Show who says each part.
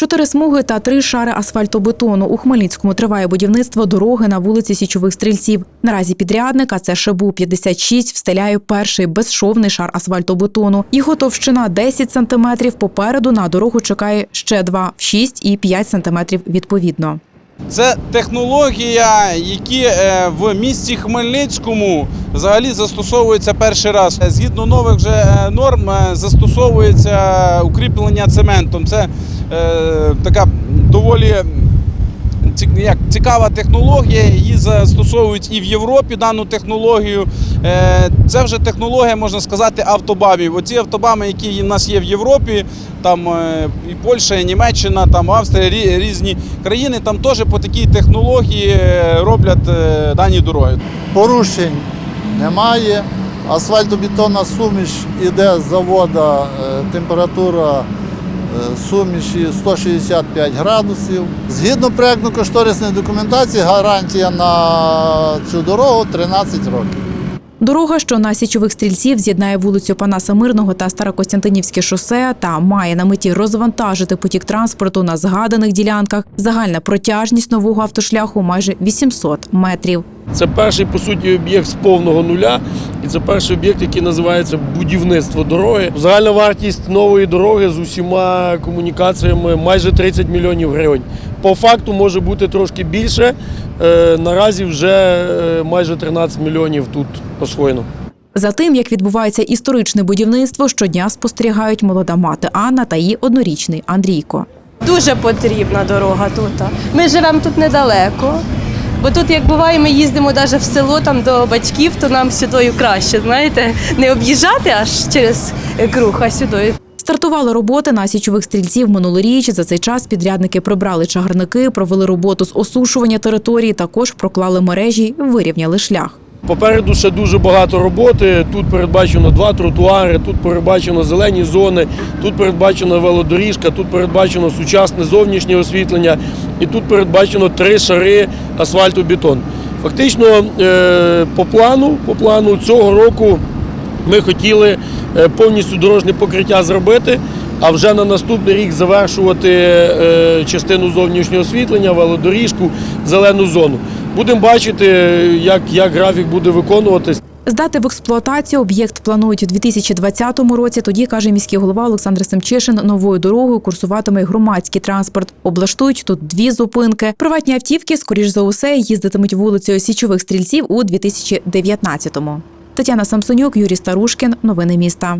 Speaker 1: Чотири смуги та три шари асфальтобетону. У Хмельницькому триває будівництво дороги на вулиці Січових стрільців. Наразі підрядник, а це Шебу 56, встеляє перший безшовний шар асфальтобетону. Його товщина 10 сантиметрів. Попереду на дорогу чекає ще два в 6 і 5 сантиметрів відповідно.
Speaker 2: Це технологія, які е, в місті Хмельницькому взагалі застосовується перший раз. Згідно нових вже е, норм е, застосовується укріплення цементом. Це така доволі як, цікава технологія. Її застосовують і в Європі дану технологію. Е, Це вже технологія, можна сказати, автобамів. Оці автобами, які в нас є в Європі, там е, і Польща, і Німеччина, там Австрія, різні країни, там теж по такій технології е, роблять е, дані дороги.
Speaker 3: порушень немає. Асфальтобетонна суміш іде з заводу, е, температура е, суміші 165 градусів. Згідно проєктно-кошторисної документації, гарантія на цю дорогу 13 років.
Speaker 1: Дорога, що на січових стрільців з'єднає вулицю Панаса Мирного та Старокостянтинівське шосе та має на меті розвантажити потік транспорту на згаданих ділянках. Загальна протяжність нового автошляху майже 800 метрів.
Speaker 4: Це перший по суті об'єкт з повного нуля, і це перший об'єкт, який називається будівництво дороги. Загальна вартість нової дороги з усіма комунікаціями майже 30 мільйонів гривень. По факту може бути трошки більше. Е, Наразі вже е, майже 13 мільйонів тут освоєно.
Speaker 1: За тим, як відбувається історичне будівництво, щодня спостерігають молода мати Анна та її однорічний Андрійко.
Speaker 5: Дуже потрібна дорога тут. Ми живемо тут недалеко. Бо тут, як буває, ми їздимо навіть в село там до батьків, то нам сюдою краще, знаєте, не об'їжджати аж через круг, а сюдою.
Speaker 1: Стартували роботи на січових стрільців минулоріч. За цей час підрядники прибрали чагарники, провели роботу з осушування території, також проклали мережі, вирівняли шлях.
Speaker 4: Попереду ще дуже багато роботи. Тут передбачено два тротуари, тут передбачено зелені зони, тут передбачена велодоріжка, тут передбачено сучасне зовнішнє освітлення, і тут передбачено три шари асфальту бетон. Фактично, е, по плану, по плану цього року ми хотіли е, повністю дорожнє покриття зробити, а вже на наступний рік завершувати е, частину зовнішнього освітлення, велодоріжку, зелену зону. Будемо бачити, як, як графік буде виконуватись.
Speaker 1: Здати в експлуатацію об'єкт планують у 2020 році. Тоді каже міський голова Олександр Семчишин, новою дорогою курсуватиме громадський транспорт. Облаштують тут дві зупинки. Приватні автівки, скоріш за усе, їздитимуть вулицею Січових стрільців у 2019-му. Тетяна Самсонюк, Юрій Старушкін. Новини міста.